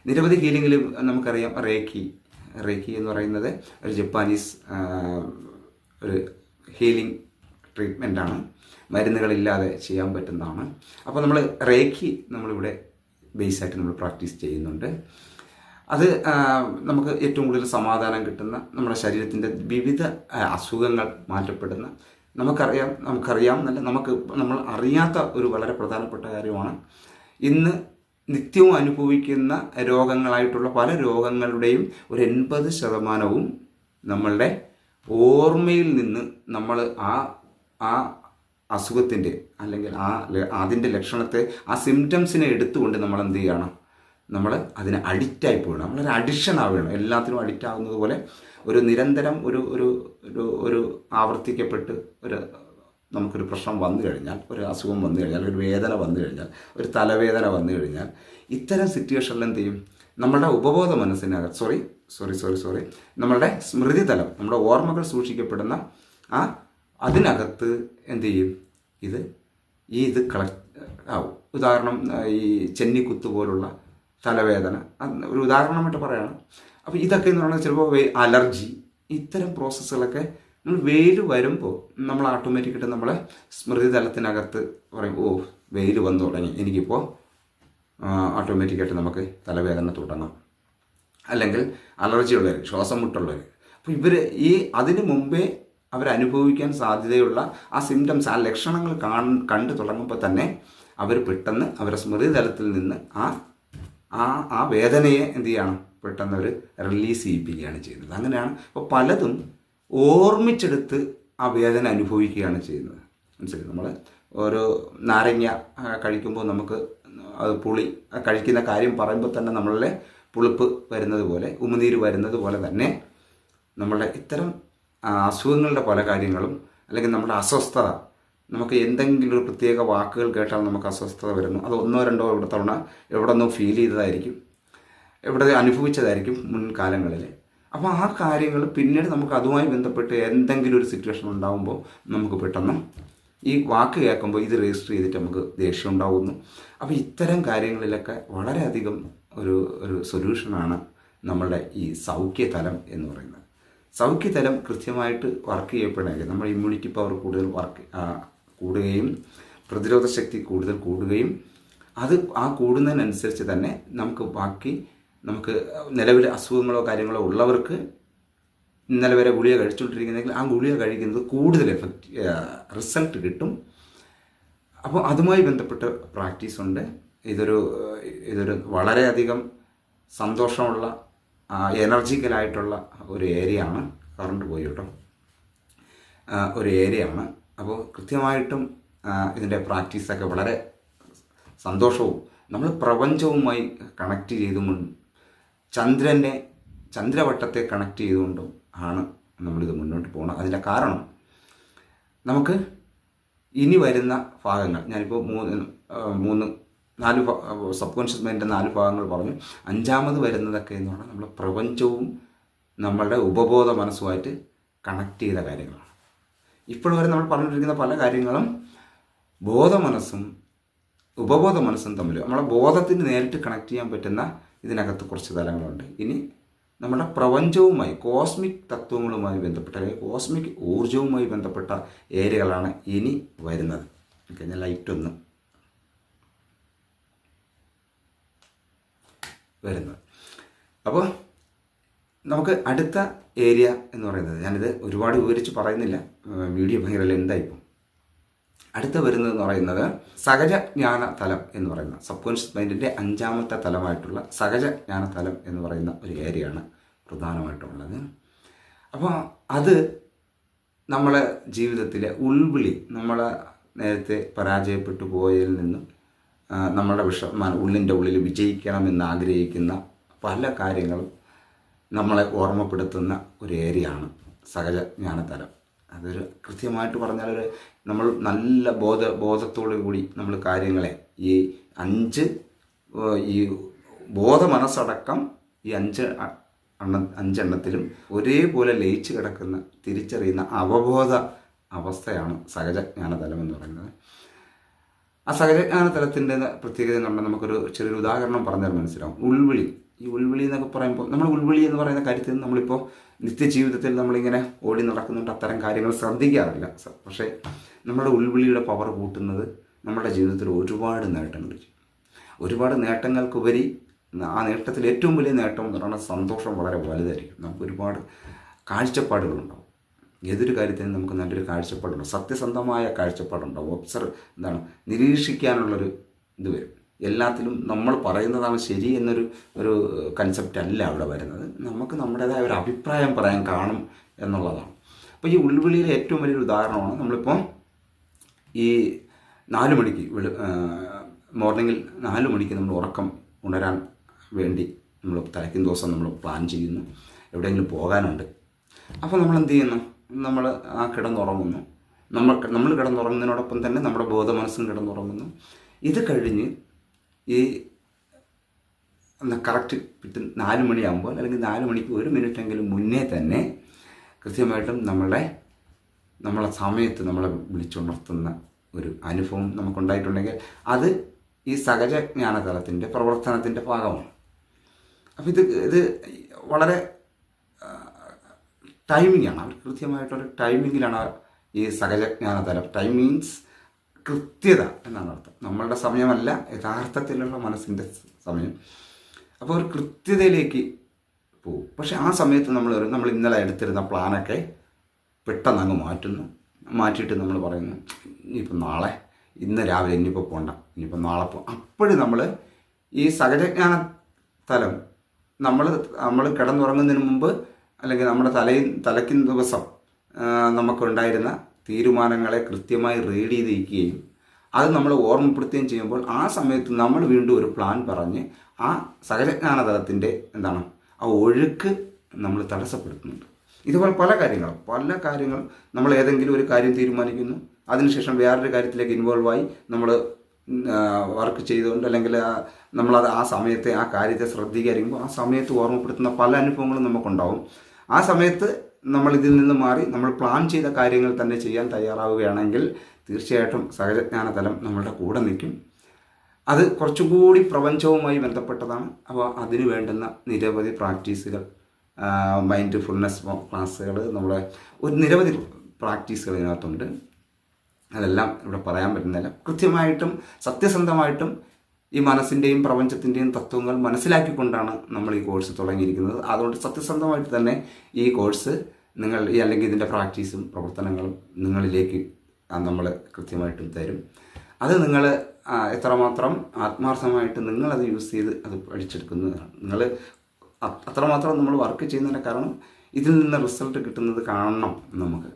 നിരവധി ഹീലിങ്ങിൽ നമുക്കറിയാം റേക്കി റേക്കി എന്ന് പറയുന്നത് ഒരു ജപ്പാനീസ് ഒരു ഹീലിംഗ് ട്രീറ്റ്മെന്റാണ് മരുന്നുകളില്ലാതെ ചെയ്യാൻ പറ്റുന്നതാണ്. അപ്പോൾ നമ്മൾ റേക്കി നമ്മളിവിടെ ബേസായിട്ട് നമ്മൾ പ്രാക്ടീസ് ചെയ്യുന്നുണ്ട്. അത് നമുക്ക് ഏറ്റവും കൂടുതൽ സമാധാനം കിട്ടുന്ന നമ്മുടെ ശരീരത്തിന്റെ വിവിധ അസുഖങ്ങൾ മാറ്റപ്പെടുന്ന നമുക്കറിയാം നമുക്കറിയാം എന്നല്ല നമുക്ക് നമ്മൾ അറിയാത്ത ഒരു വളരെ പ്രധാനപ്പെട്ട കാര്യമാണ്. ഇന്ന് നിത്യവും അനുഭവിക്കുന്ന രോഗങ്ങളായിട്ടുള്ള പല രോഗങ്ങളുടെയും ഒരു എൺപത് ശതമാനവും നമ്മളുടെ ഓർമ്മയിൽ നിന്ന് നമ്മൾ ആ ആ അസുഖത്തിന്റെ അല്ലെങ്കിൽ ആ അതിന്റെ ലക്ഷണത്തെ ആ സിംറ്റംസിനെ എടുത്തുകൊണ്ട് നമ്മൾ എന്ത് ചെയ്യണം? നമ്മൾ അതിന് അഡിക്റ്റായി പോകണം. നമ്മളൊരു അഡിക്ഷൻ ആവുകയാണ്. എല്ലാത്തിനും അഡിക്റ്റ് ആവുന്നത് പോലെ ഒരു നിരന്തരം ഒരു ഒരു ഒരു ആവർത്തിക്കപ്പെട്ട് ഒരു നമുക്കൊരു പ്രശ്നം വന്നു കഴിഞ്ഞാൽ ഒരു അസുഖം വന്നു കഴിഞ്ഞാൽ ഒരു വേദന വന്നു കഴിഞ്ഞാൽ ഒരു തലവേദന വന്നു കഴിഞ്ഞാൽ ഇത്തരം സിറ്റുവേഷനിൽ എന്ത് ചെയ്യും? നമ്മളുടെ ഉപബോധ മനസ്സിനകത്ത് സോറി സോറി സോറി സോറി നമ്മളുടെ സ്മൃതിതലം നമ്മുടെ ഓർമ്മകൾ സൂക്ഷിക്കപ്പെടുന്ന ആ അതിനകത്ത് എന്ത് ചെയ്യും? ഇത് ഈ ഇത് കളക്ട് ആവും. ഉദാഹരണം ഈ ചെന്നിക്കുത്ത് പോലുള്ള തലവേദന ഒരു ഉദാഹരണമായിട്ട് പറയണം. അപ്പോൾ ഇതൊക്കെ എന്ന് പറഞ്ഞാൽ ചിലപ്പോൾ അലർജി ഇത്തരം പ്രോസസ്സുകളൊക്കെ നമ്മൾ വെയിൽ വരുമ്പോൾ നമ്മൾ ഓട്ടോമാറ്റിക്കായിട്ട് നമ്മളെ സ്മൃതി തലത്തിനകത്ത് പറയും ഓ വെയിൽ വന്നു തുടങ്ങി. എനിക്കിപ്പോൾ ഓട്ടോമാറ്റിക്കായിട്ട് നമുക്ക് തലവേദന തുടങ്ങാം. അല്ലെങ്കിൽ അലർജി ഉള്ളവർ ശ്വാസം മുട്ടുള്ളവർ അപ്പോൾ ഇവർ ഈ അതിന് മുമ്പേ അവരനുഭവിക്കാൻ സാധ്യതയുള്ള ആ സിംറ്റംസ് ആ ലക്ഷണങ്ങൾ കണ്ടു തുടങ്ങുമ്പോൾ തന്നെ അവർ പെട്ടെന്ന് അവരുടെ സ്മൃതി തലത്തിൽ നിന്ന് ആ ആ ആ വേദനയെ എന്ത് ചെയ്യണം? പെട്ടെന്ന് അവർ റിലീസ് ചെയ്യിപ്പിക്കുകയാണ് ചെയ്യുന്നത്. അങ്ങനെയാണ് അപ്പോൾ പലതും ഓർമ്മിച്ചെടുത്ത് ആ വേദന അനുഭവിക്കുകയാണ് ചെയ്യുന്നത്. മനസ്സിലായി? നമ്മൾ ഓരോ നാരങ്ങ കഴിക്കുമ്പോൾ നമുക്ക് അത് പുളി കഴിക്കുന്ന കാര്യം പറയുമ്പോൾ തന്നെ നമ്മളുടെ പുളിപ്പ് വരുന്നത് പോലെ ഉമിനീര് വരുന്നത് പോലെ തന്നെ നമ്മളുടെ ഇത്തരം അസുഖങ്ങളുടെ പല കാര്യങ്ങളും അല്ലെങ്കിൽ നമ്മുടെ അസ്വസ്ഥത നമുക്ക് എന്തെങ്കിലും ഒരു പ്രത്യേക വാക്കുകൾ കേട്ടാൽ നമുക്ക് അസ്വസ്ഥത വരുന്നു. അത് ഒന്നോ രണ്ടോ ഇവിടെ തവണ എവിടെ നിന്നോ ഫീൽ ചെയ്തതായിരിക്കും. എവിടെ അനുഭവിച്ചതായിരിക്കും മുൻകാലങ്ങളിൽ അപ്പോൾ ആ കാര്യങ്ങൾ പിന്നീട് നമുക്ക് അതുമായി ബന്ധപ്പെട്ട് എന്തെങ്കിലും ഒരു സിറ്റുവേഷൻ ഉണ്ടാകുമ്പോൾ നമുക്ക് പെട്ടെന്ന് ഈ വാക്ക് കേൾക്കുമ്പോൾ ഇത് രജിസ്റ്റർ ചെയ്തിട്ട് നമുക്ക് ദേഷ്യം ഉണ്ടാകുന്നു അപ്പോൾ ഇത്തരം കാര്യങ്ങളിലൊക്കെ വളരെയധികം ഒരു ഒരു സൊല്യൂഷനാണ് നമ്മളുടെ ഈ സൗഖ്യതലം എന്ന് പറയുന്നത്. സൗഖ്യതലം കൃത്യമായിട്ട് വർക്ക് ചെയ്യപ്പെടണമെങ്കിൽ നമ്മുടെ ഇമ്മ്യൂണിറ്റി പവർ കൂടുതൽ വർക്ക് കൂടുകയും പ്രതിരോധ ശക്തി കൂടുതൽ കൂടുകയും അത് ആ കൂടുന്നതിനനുസരിച്ച് തന്നെ നമുക്ക് ബാക്കി നമുക്ക് നിലവിൽ അസുഖങ്ങളോ കാര്യങ്ങളോ ഉള്ളവർക്ക് ഇന്നലെ വരെ ഗുളിക കഴിച്ചുകൊണ്ടിരിക്കുന്നെങ്കിൽ ആ ഗുളിക കഴിക്കുന്നത് കൂടുതൽ എഫക്റ്റ് റിസൾട്ട് കിട്ടും. അപ്പോൾ അതുമായി ബന്ധപ്പെട്ട് പ്രാക്ടീസ് ഉണ്ട്. ഇതൊരു ഇതൊരു വളരെയധികം സന്തോഷമുള്ള എനർജിക്കലായിട്ടുള്ള ഒരു ഏരിയ ആണ്. കറണ്ട് പോയി കേട്ടോ. ഒരു ഏരിയ ആണ്. അപ്പോൾ കൃത്യമായിട്ടും ഇതിന്റെ പ്രാക്ടീസൊക്കെ വളരെ സന്തോഷവും നമ്മൾ പ്രപഞ്ചവുമായി കണക്ട് ചെയ്തുകൊണ്ട് ചന്ദ്രനെ ചന്ദ്രവട്ടത്തെ കണക്ട് ചെയ്തുകൊണ്ടും ആണ് നമ്മളിത് മുന്നോട്ട് പോകുന്നത് അതിന്റെ കാരണം നമുക്ക് ഇനി വരുന്ന ഭാഗങ്ങൾ ഞാനിപ്പോൾ മൂന്ന് മൂന്ന് നാല് സബ് കോൺഷ്യസ് മൈൻഡിന്റെ നാല് ഭാഗങ്ങൾ പറഞ്ഞു. അഞ്ചാമത് വരുന്നതൊക്കെ എന്ന് പറഞ്ഞാൽ നമ്മൾ പ്രപഞ്ചവും നമ്മളുടെ ഉപബോധ മനസ്സുമായിട്ട് കണക്ട് ചെയ്ത കാര്യങ്ങളാണ്. ഇപ്പോൾ വരെ നമ്മൾ പറഞ്ഞുകൊണ്ടിരിക്കുന്ന പല കാര്യങ്ങളും ബോധ മനസ്സും ഉപബോധ മനസ്സും തമ്മിൽ നമ്മളെ ബോധത്തിന് നേരിട്ട് കണക്ട് ചെയ്യാൻ പറ്റുന്ന ഇതിനകത്ത് കുറച്ച് തലങ്ങളുണ്ട്. ഇനി നമ്മുടെ പ്രപഞ്ചവുമായി കോസ്മിക് തത്വങ്ങളുമായി ബന്ധപ്പെട്ട അല്ലെങ്കിൽ കോസ്മിക് ഊർജവുമായി ബന്ധപ്പെട്ട ഏരിയകളാണ് ഇനി വരുന്നത്. ഞാൻ ലൈറ്റ് ഒന്ന് വരുന്നത്. അപ്പോൾ നമുക്ക് അടുത്ത ഏരിയ എന്ന് പറയുന്നത് ഞാനിത് ഒരുപാട് വിവരിച്ച് പറയുന്നില്ല. വീഡിയോ ഭയങ്കര ലെന്തായിപ്പോൾ അടുത്ത വരുന്നതെന്ന് പറയുന്നത് സഹജ ജ്ഞാന തലം എന്ന് പറയുന്ന സബ് കോൺഷ്യസ് മൈൻഡിന്റെ അഞ്ചാമത്തെ തലമായിട്ടുള്ള സഹജ ജ്ഞാന തലം എന്ന് പറയുന്ന ഒരു ഏരിയയാണ് പ്രധാനമായിട്ടുള്ളത്. അപ്പോൾ അത് നമ്മളെ ജീവിതത്തിലെ ഉൾവിളി നമ്മളെ നേരത്തെ പരാജയപ്പെട്ടു പോയതിൽ നിന്നും നമ്മളുടെ വിഷ ഉള്ളിന്റെ ഉള്ളിൽ വിജയിക്കണമെന്ന് ആഗ്രഹിക്കുന്ന പല കാര്യങ്ങളും നമ്മളെ ഓർമ്മപ്പെടുത്തുന്ന ഒരു ഏരിയയാണ് സഹജ ജ്ഞാനതലം അതൊരു കൃത്യമായിട്ട് പറഞ്ഞാൽ ഒരു നമ്മൾ നല്ല ബോധ ബോധത്തോടു കൂടി നമ്മൾ കാര്യങ്ങളെ ഈ അഞ്ച് ഈ ബോധ മനസ്സടക്കം ഈ അഞ്ച് എണ്ണ അഞ്ചെണ്ണത്തിലും ഒരേപോലെ ലയിച്ച് കിടക്കുന്ന തിരിച്ചറിയുന്ന അവബോധ അവസ്ഥയാണ് സഹജജ്ഞാനതലം എന്ന് പറയുന്നത്. ആ സഹജജ്ഞാന തലത്തിന്റെ പ്രത്യേകത എന്ന് പറഞ്ഞാൽ നമുക്കൊരു ചെറിയൊരു ഉദാഹരണം പറഞ്ഞാൽ മനസ്സിലാവും. ഉൾവിളി. ഈ ഉൾവിളി എന്നൊക്കെ പറയുമ്പോൾ നമ്മൾ ഉൾവിളി എന്ന് പറയുന്ന കാര്യത്തിൽ നമ്മളിപ്പോൾ നിത്യജീവിതത്തിൽ നമ്മളിങ്ങനെ ഓടി നടക്കുന്നുണ്ട്. അത്തരം കാര്യങ്ങൾ ശ്രദ്ധിക്കാറില്ല. പക്ഷേ നമ്മുടെ ഉൾവിളിയുടെ പവർ കൂട്ടുന്നത് നമ്മുടെ ജീവിതത്തിൽ ഒരുപാട് നേട്ടങ്ങൾ ഒരുപാട് നേട്ടങ്ങൾക്കുപരി ആ നേട്ടത്തിൽ ഏറ്റവും വലിയ നേട്ടം എന്ന് പറയുന്നത് സന്തോഷം വളരെ വലുതായിരിക്കും. നമുക്ക് ഒരുപാട് കാഴ്ചപ്പാടുകളുണ്ടാവും. ഏതൊരു കാര്യത്തിനും നമുക്ക് നല്ലൊരു കാഴ്ചപ്പാടുണ്ടാവും. സത്യസന്ധമായ കാഴ്ചപ്പാടുണ്ടാവും. ഒബ്സർവ് എന്താണ് നിരീക്ഷിക്കാനുള്ളൊരു ഇത് വരും. എല്ലാത്തിലും നമ്മൾ പറയുന്നതാണ് ശരി എന്നൊരു ഒരു കൺസെപ്റ്റ് അല്ല അവിടെ വരുന്നത്. നമുക്ക് നമ്മുടേതായ ഒരു അഭിപ്രായം പറയാൻ കാണും എന്നുള്ളതാണ്. അപ്പോൾ ഈ ഉൾവിളിയിലെ ഏറ്റവും വലിയൊരു ഉദാഹരണമാണ് നമ്മളിപ്പോൾ ഈ നാല് മണിക്ക് മോർണിംഗിൽ നാല് മണിക്ക് നമ്മൾ ഉറക്കം ഉണരാൻ വേണ്ടി നമ്മൾ തലയ്ക്കും ദിവസം നമ്മൾ പ്ലാൻ ചെയ്യുന്നു. എവിടെയെങ്കിലും പോകാനുണ്ട്. അപ്പോൾ നമ്മൾ എന്ത് ചെയ്യുന്നു? നമ്മൾ ആ കിടന്നുറങ്ങുന്നു. നമ്മൾ നമ്മൾ കിടന്നുറങ്ങുന്നതിനോടൊപ്പം തന്നെ നമ്മുടെ ബോധമനസ്സും കിടന്നുറങ്ങുന്നു. ഇത് കഴിഞ്ഞ് ഈ കറക്റ്റ് പിറ്റേ നാല് മണിയാകുമ്പോൾ അല്ലെങ്കിൽ നാല് മണിക്ക് ഒരു മിനിറ്റെങ്കിലും മുന്നേ തന്നെ കൃത്യമായിട്ടും നമ്മളെ നമ്മളെ സമയത്ത് നമ്മളെ വിളിച്ചുണർത്തുന്ന ഒരു അനുഭവം നമുക്കുണ്ടായിട്ടുണ്ടെങ്കിൽ അത് ഈ സഹജജ്ഞാനതലത്തിന്റെ പ്രവർത്തനത്തിന്റെ ഭാഗമാണ്. അപ്പോൾ ഇത് ഇത് വളരെ ടൈമിംഗ് ആണ്. അവർ കൃത്യമായിട്ടൊരു ടൈമിങ്ങിലാണ് ഈ സഹജജ്ഞാനതലം. ടൈം മീൻസ് കൃത്യത എന്നാണ് അർത്ഥം. നമ്മളുടെ സമയമല്ല യഥാർത്ഥത്തിലുള്ള മനസ്സിന്റെ സമയം. അപ്പോൾ ഒരു കൃത്യതയിലേക്ക് പോകും. പക്ഷെ ആ സമയത്ത് നമ്മൾ നമ്മൾ ഇന്നലെ എടുത്തിരുന്ന പ്ലാനൊക്കെ പെട്ടെന്ന് അങ്ങ് മാറ്റുന്നു. മാറ്റിയിട്ട് നമ്മൾ പറയുന്നു ഇനിയിപ്പോൾ നാളെ ഇന്ന് രാവിലെ ഇനിയിപ്പോൾ പോകണ്ട ഇനിയിപ്പോൾ നാളെ പോ അപ്പോഴും നമ്മൾ ഈ സഹജജ്ഞാന തലം നമ്മൾ നമ്മൾ കിടന്നുറങ്ങുന്നതിന് മുമ്പ് അല്ലെങ്കിൽ നമ്മുടെ തലയിൽ തലയ്ക്കുന്ന ദിവസം നമുക്കുണ്ടായിരുന്ന തീരുമാനങ്ങളെ കൃത്യമായി റീഡ് ചെയ്തിരിക്കുകയും അത് നമ്മൾ ഓർമ്മപ്പെടുത്തുകയും ചെയ്യുമ്പോൾ ആ സമയത്ത് നമ്മൾ വീണ്ടും ഒരു പ്ലാൻ പറഞ്ഞ് ആ സഹജജ്ഞാന തലത്തിന്റെ എന്താണ് ആ ഒഴുക്ക് നമ്മൾ തടസ്സപ്പെടുത്തുന്നുണ്ട്. ഇതുപോലെ പല കാര്യങ്ങളും പല കാര്യങ്ങൾ നമ്മൾ ഏതെങ്കിലും ഒരു കാര്യം തീരുമാനിക്കുന്നു അതിനുശേഷം വേറൊരു കാര്യത്തിലേക്ക് ഇൻവോൾവ് ആയി നമ്മൾ വർക്ക് ചെയ്തുകൊണ്ട് അല്ലെങ്കിൽ നമ്മളത് ആ സമയത്തെ ആ കാര്യത്തെ ശ്രദ്ധിക്കാതിരിക്കുമ്പോൾ ആ സമയത്ത് ഓർമ്മപ്പെടുത്തുന്ന പല അനുഭവങ്ങളും നമുക്കുണ്ടാവും. ആ സമയത്ത് നമ്മൾ ഇതിൽ നിന്ന് മാറി നമ്മൾ പ്ലാൻ ചെയ്ത കാര്യങ്ങൾ തന്നെ ചെയ്യാൻ തയ്യാറാവുകയാണെങ്കിൽ തീർച്ചയായിട്ടും സഹജജ്ഞാന തലം നമ്മളുടെ കൂടെ നിൽക്കും. അത് കുറച്ചുകൂടി പ്രപഞ്ചവുമായി ബന്ധപ്പെട്ടതാണ്. അപ്പോൾ അതിനു വേണ്ടുന്ന നിരവധി പ്രാക്ടീസുകൾ മൈൻഡ് ഫുൾനെസ് ക്ലാസ്സുകൾ നമ്മളെ ഒരു നിരവധി പ്രാക്ടീസുകൾ ഇതിനകത്തുണ്ട്. അതെല്ലാം ഇവിടെ പറയാൻ പറ്റുന്നില്ല കൃത്യമായിട്ടും സത്യസന്ധമായിട്ടും ഈ മനസ്സിന്റെയും പ്രപഞ്ചത്തിന്റെയും തത്വങ്ങൾ മനസ്സിലാക്കിക്കൊണ്ടാണ് നമ്മൾ ഈ കോഴ്സ് തുടങ്ങിയിരിക്കുന്നത്. അതുകൊണ്ട് സത്യസന്ധമായിട്ട് തന്നെ ഈ കോഴ്സ് നിങ്ങൾ ഈ അല്ലെങ്കിൽ ഇതിന്റെ പ്രാക്ടീസും പ്രവർത്തനങ്ങളും നിങ്ങളിലേക്ക് നമ്മൾ കൃത്യമായിട്ടും തരും. അത് നിങ്ങൾ എത്രമാത്രം ആത്മാർത്ഥമായിട്ട് നിങ്ങളത് യൂസ് ചെയ്ത് അത് പഠിച്ചെടുക്കുന്നതാണ് നിങ്ങൾ അത്രമാത്രം നമ്മൾ വർക്ക് ചെയ്യുന്നതിന്റെ കാരണം ഇതിൽ നിന്ന് റിസൾട്ട് കിട്ടുന്നത് കാണണം നമുക്ക്.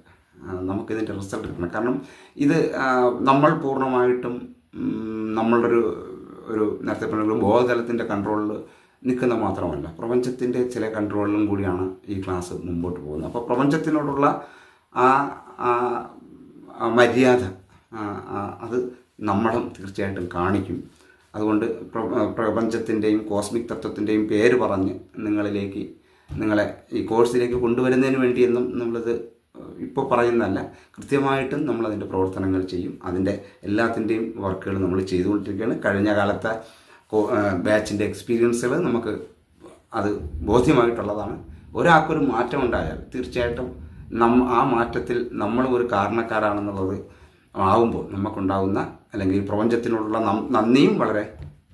നമുക്കിതിന്റെ റിസൾട്ട് കിട്ടണം. കാരണം ഇത് നമ്മൾ പൂർണമായിട്ടും നമ്മളൊരു ഒരു നേരത്തെ പറഞ്ഞ ബോധതലത്തിന്റെ കൺട്രോളിൽ നിൽക്കുന്ന മാത്രമല്ല. പ്രപഞ്ചത്തിന്റെ ചില കൺട്രോളിലും കൂടിയാണ് ഈ ക്ലാസ് മുമ്പോട്ട് പോകുന്നത്. അപ്പോൾ പ്രപഞ്ചത്തിനോടുള്ള ആ മര്യാദ അത് നമ്മളും തീർച്ചയായിട്ടും കാണിക്കും. അതുകൊണ്ട് പ്ര- പ്രപഞ്ചത്തിന്റെയും കോസ്മിക് തത്വത്തിന്റെയും പേര് പറഞ്ഞ് നിങ്ങളിലേക്ക് നിങ്ങളെ ഈ കോഴ്സിലേക്ക് കൊണ്ടുവരുന്നതിന് വേണ്ടിയെന്നും നമ്മളിത് ഇപ്പോൾ പറയുന്നതല്ല. കൃത്യമായിട്ടും നമ്മൾ അതിന്റെ പ്രവർത്തനങ്ങൾ ചെയ്യും. അതിന്റെ എല്ലാത്തിന്റെയും വർക്കുകൾ നമ്മൾ ചെയ്തുകൊണ്ടിരിക്കുകയാണ്. കഴിഞ്ഞ കാലത്തെ ബാച്ചിന്റെ എക്സ്പീരിയൻസുകൾ നമുക്ക് അത് ബോധ്യമായിട്ടുള്ളതാണ്. ഒരാൾക്കൊരു മാറ്റം ഉണ്ടായാൽ തീർച്ചയായിട്ടും നം ആ മാറ്റത്തിൽ നമ്മൾ ഒരു കാരണക്കാരാണെന്നുള്ളത് ആവുമ്പോൾ നമുക്കുണ്ടാകുന്ന അല്ലെങ്കിൽ പ്രപഞ്ചത്തിനോടുള്ള നന്ദിയും വളരെ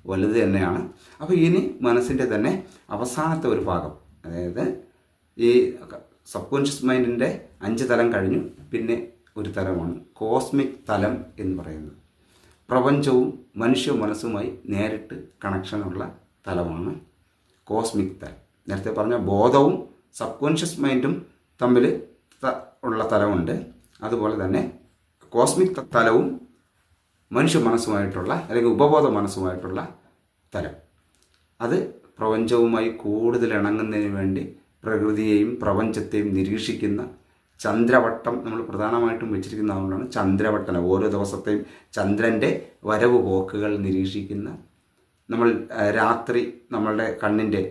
വലുത് തന്നെയാണ്. അപ്പോൾ ഇനി മനസ്സിന്റെ തന്നെ അവസാനത്തെ ഒരു ഭാഗം. അതായത് ഈ സബ് കോൺഷ്യസ് മൈൻഡിന്റെ അഞ്ച് തലം കഴിഞ്ഞു പിന്നെ ഒരു തലമാണ് കോസ്മിക് തലം എന്ന് പറയുന്നത്. പ്രപഞ്ചവും മനുഷ്യ മനസ്സുമായി നേരിട്ട് കണക്ഷനുള്ള തലമാണ് കോസ്മിക് തലം. നേരത്തെ പറഞ്ഞ ബോധവും സബ് കോൺഷ്യസ് മൈൻഡും തമ്മിൽ ഉള്ള തലമുണ്ട്. അതുപോലെ തന്നെ കോസ്മിക് തലവും മനുഷ്യ മനസ്സുമായിട്ടുള്ള അല്ലെങ്കിൽ ഉപബോധ മനസ്സുമായിട്ടുള്ള തലം. അത് പ്രപഞ്ചവുമായി കൂടുതൽ ഇണങ്ങുന്നതിന് വേണ്ടി പ്രകൃതിയെയും പ്രപഞ്ചത്തെയും നിരീക്ഷിക്കുന്ന ചന്ദ്രവട്ടം നമ്മൾ പ്രധാനമായിട്ടും വെച്ചിരിക്കുന്ന അതുകൊണ്ടാണ് ചന്ദ്രവട്ടന ഓരോ ദിവസത്തെയും ചന്ദ്രന്റെ വരവ് പോക്കുകൾ നിരീക്ഷിക്കുന്ന നമ്മൾ രാത്രി നമ്മളുടെ കണ്ണിന്റെ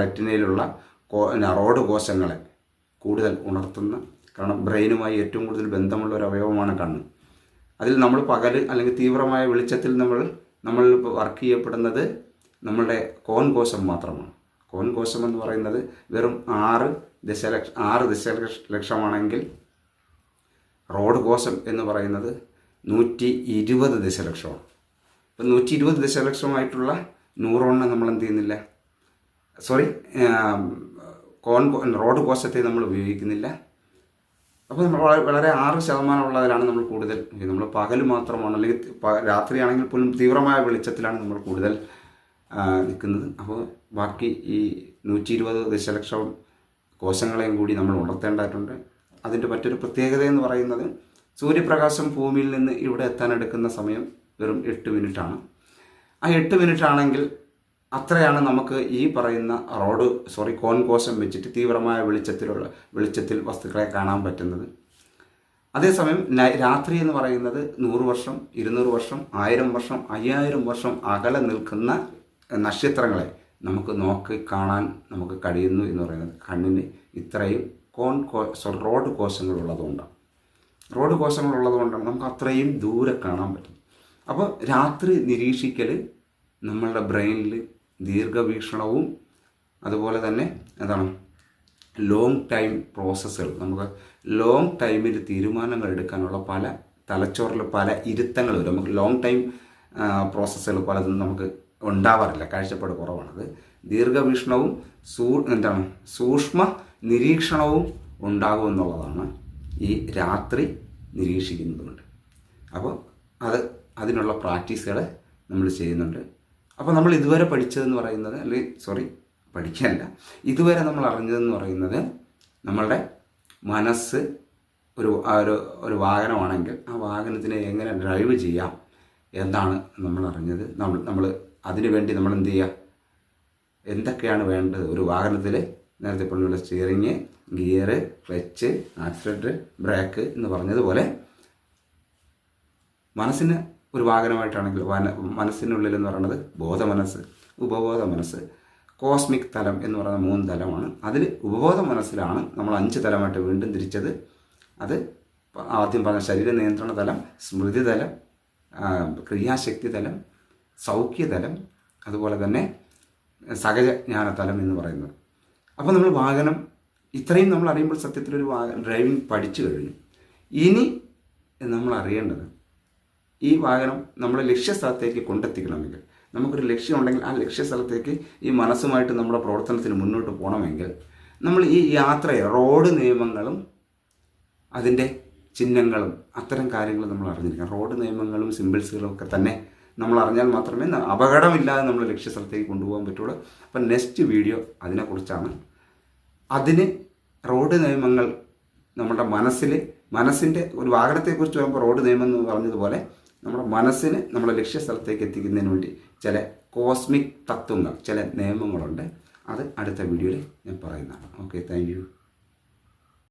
റെറ്റിനയിലുള്ള റോഡ് കോശങ്ങളെ കൂടുതൽ ഉണർത്തുന്ന കാരണം ബ്രെയിനുമായി ഏറ്റവും കൂടുതൽ ബന്ധമുള്ള ഒരു അവയവമാണ് കണ്ണ്. അതിൽ നമ്മൾ പകൽ അല്ലെങ്കിൽ തീവ്രമായ വെളിച്ചത്തിൽ നമ്മൾ നമ്മൾ വർക്ക് ചെയ്യപ്പെടുന്നത് നമ്മളുടെ കോൺ കോശം മാത്രമാണ്. കോൺ കോശം എന്ന് പറയുന്നത് വെറും ആറ് ദശലക്ഷ ആറ് ദശലക്ഷ ലക്ഷമാണെങ്കിൽ റോഡ് കോശം എന്ന് പറയുന്നത് നൂറ്റി ഇരുപത് ദശലക്ഷമാണ്. ഇപ്പം നൂറ്റി ഇരുപത് ദശലക്ഷമായിട്ടുള്ള ന്യൂറോണിനെ നമ്മൾ എന്ത് ചെയ്യുന്നില്ല? സോറി കോൺ റോഡ് കോശത്തെ നമ്മൾ ഉപയോഗിക്കുന്നില്ല. അപ്പോൾ നമ്മൾ വളരെ ആറ് ശതമാനമുള്ളതിലാണ് നമ്മൾ കൂടുതൽ നമ്മൾ പകൽ മാത്രമാണ് അല്ലെങ്കിൽ രാത്രിയാണെങ്കിൽ പോലും തീവ്രമായ വെളിച്ചത്തിലാണ് നമ്മൾ കൂടുതൽ നിൽക്കുന്നത്. അപ്പോൾ ബാക്കി ഈ നൂറ്റി ഇരുപത് ദശലക്ഷം കോശങ്ങളെയും കൂടി നമ്മൾ ഉണർത്തേണ്ടതായിട്ടുണ്ട്. അതിന്റെ മറ്റൊരു പ്രത്യേകത എന്ന് പറയുന്നത് സൂര്യപ്രകാശം ഭൂമിയിൽ നിന്ന് ഇവിടെ എത്താനെടുക്കുന്ന സമയം വെറും എട്ട് മിനിറ്റാണ്. ആ എട്ട് മിനിറ്റ് ആണെങ്കിൽ അത്രയാണ് നമുക്ക് ഈ പറയുന്ന റോഡ് സോറി കോൺ കോശം വെച്ചിട്ട് തീവ്രമായ വെളിച്ചത്തിലുള്ള വെളിച്ചത്തിൽ വസ്തുക്കളെ കാണാൻ പറ്റുന്നത്. അതേസമയം രാത്രി എന്ന് പറയുന്നത് നൂറ് വർഷം ഇരുന്നൂറ് വർഷം ആയിരം വർഷം അയ്യായിരം വർഷം അകലെ നിൽക്കുന്ന നക്ഷത്രങ്ങളെ നമുക്ക് നോക്കി കാണാൻ നമുക്ക് കഴിയുന്നു എന്ന് പറയുന്നത് കണ്ണിന് ഇത്രയും കോൺ കോ റോഡ് കോശങ്ങളുള്ളതുകൊണ്ടാണ്. റോഡ് കോശങ്ങളുള്ളതുകൊണ്ടാണ് നമുക്ക് അത്രയും ദൂരെ കാണാൻ പറ്റും അപ്പോൾ രാത്രി നിരീക്ഷിക്കൽ നമ്മളുടെ ബ്രെയിനിൽ ദീർഘവീക്ഷണവും അതുപോലെ തന്നെ എന്താണ് ലോങ് ടൈം പ്രോസസ്സുകൾ നമുക്ക് ലോങ് ടൈമിൽ തീരുമാനങ്ങൾ എടുക്കാനുള്ള പല തലച്ചോറിൽ പല ഇരുത്തങ്ങൾ വരും. നമുക്ക് ലോങ് ടൈം പ്രോസസ്സുകൾ പലതും നമുക്ക് ഉണ്ടാവാറില്ല. കാഴ്ചപ്പാട് കുറവാണത്. ദീർഘവീക്ഷണവും സൂ എന്താണ് സൂക്ഷ്മ നിരീക്ഷണവും ഉണ്ടാകുമെന്നുള്ളതാണ് ഈ രാത്രി നിരീക്ഷിക്കുന്നതുകൊണ്ട്. അപ്പോൾ അത് അതിനുള്ള പ്രാക്ടീസുകൾ നമ്മൾ ചെയ്യുന്നുണ്ട്. അപ്പോൾ നമ്മൾ ഇതുവരെ പഠിച്ചതെന്ന് പറയുന്നത് അല്ലെങ്കിൽ സോറി പഠിക്കല്ല. ഇതുവരെ നമ്മൾ അറിഞ്ഞതെന്ന് പറയുന്നത് നമ്മളുടെ മനസ്സ് ഒരു ഒരു ഒരു വാഹനമാണെങ്കിൽ ആ വാഹനത്തിനെ എങ്ങനെ ഡ്രൈവ് ചെയ്യാം എന്താണ് നമ്മൾ അറിഞ്ഞത്. നമ്മൾ നമ്മൾ അതിനു വേണ്ടി നമ്മൾ എന്ത് ചെയ്യുക എന്തൊക്കെയാണ് വേണ്ടത്? ഒരു വാഹനത്തിൽ നേരത്തെ പറഞ്ഞുള്ള steering gear clutch accelerator brake എന്ന് പറഞ്ഞതുപോലെ മനസ്സിന് ഒരു വാഹനമായിട്ടാണെങ്കിൽ വന മനസ്സിനുള്ളിൽ എന്ന് പറയുന്നത് ബോധമനസ്സ് ഉപബോധ മനസ്സ് കോസ്മിക് തലം എന്ന് പറയുന്ന മൂന്ന് തലമാണ്. അതിൽ ഉപബോധ മനസ്സിലാണ് നമ്മൾ അഞ്ച് തലമായിട്ട് വീണ്ടും തിരിച്ചത്. അത് ആദ്യം പറഞ്ഞ ശരീര നിയന്ത്രണ തലം സ്മൃതി തലം ക്രിയാശക്തി തലം സൗഖ്യതലം അതുപോലെ തന്നെ സഹജ ജ്ഞാനതലം എന്ന് പറയുന്നത്. അപ്പോൾ നമ്മൾ വാഹനം ഇത്രയും നമ്മൾ അറിയുമ്പോൾ സത്യത്തിലൊരു ഡ്രൈവിംഗ് പഠിച്ചു കഴിഞ്ഞു. ഇനി നമ്മൾ അറിയേണ്ടത് ഈ വാഹനം നമ്മളെ ലക്ഷ്യസ്ഥലത്തേക്ക് കൊണ്ടെത്തിക്കണമെങ്കിൽ നമുക്കൊരു ലക്ഷ്യമുണ്ടെങ്കിൽ ആ ലക്ഷ്യസ്ഥലത്തേക്ക് ഈ മനസ്സുമായിട്ട് നമ്മുടെ പ്രവർത്തനത്തിന് മുന്നോട്ട് പോകണമെങ്കിൽ നമ്മൾ ഈ യാത്രയെ റോഡ് നിയമങ്ങളും അതിന്റെ ചിഹ്നങ്ങളും അത്തരം കാര്യങ്ങളും നമ്മൾ അറിഞ്ഞിരിക്കണം. റോഡ് നിയമങ്ങളും സിമ്പിൾസുകളും ഒക്കെ തന്നെ നമ്മൾ അറിഞ്ഞാൽ മാത്രമേ അപകടമില്ലാതെ നമ്മൾ ലക്ഷ്യസ്ഥലത്തേക്ക് കൊണ്ടുപോകാൻ പറ്റുള്ളൂ. അപ്പം നെക്സ്റ്റ് വീഡിയോ അതിനെക്കുറിച്ചാണ്. അതിന് റോഡ് നിയമങ്ങൾ നമ്മുടെ മനസ്സിൽ മനസ്സിന്റെ ഒരു വാഹനത്തെക്കുറിച്ച് പറയുമ്പോൾ റോഡ് നിയമം എന്ന് പറഞ്ഞതുപോലെ നമ്മുടെ മനസ്സിന് നമ്മുടെ ലക്ഷ്യസ്ഥലത്തേക്ക് എത്തിക്കുന്നതിന് വേണ്ടി ചില കോസ്മിക് തത്വങ്ങൾ ചില നിയമങ്ങളുണ്ട്. അത് അടുത്ത വീഡിയോയിൽ ഞാൻ പറയുന്നതാണ്. Okay thank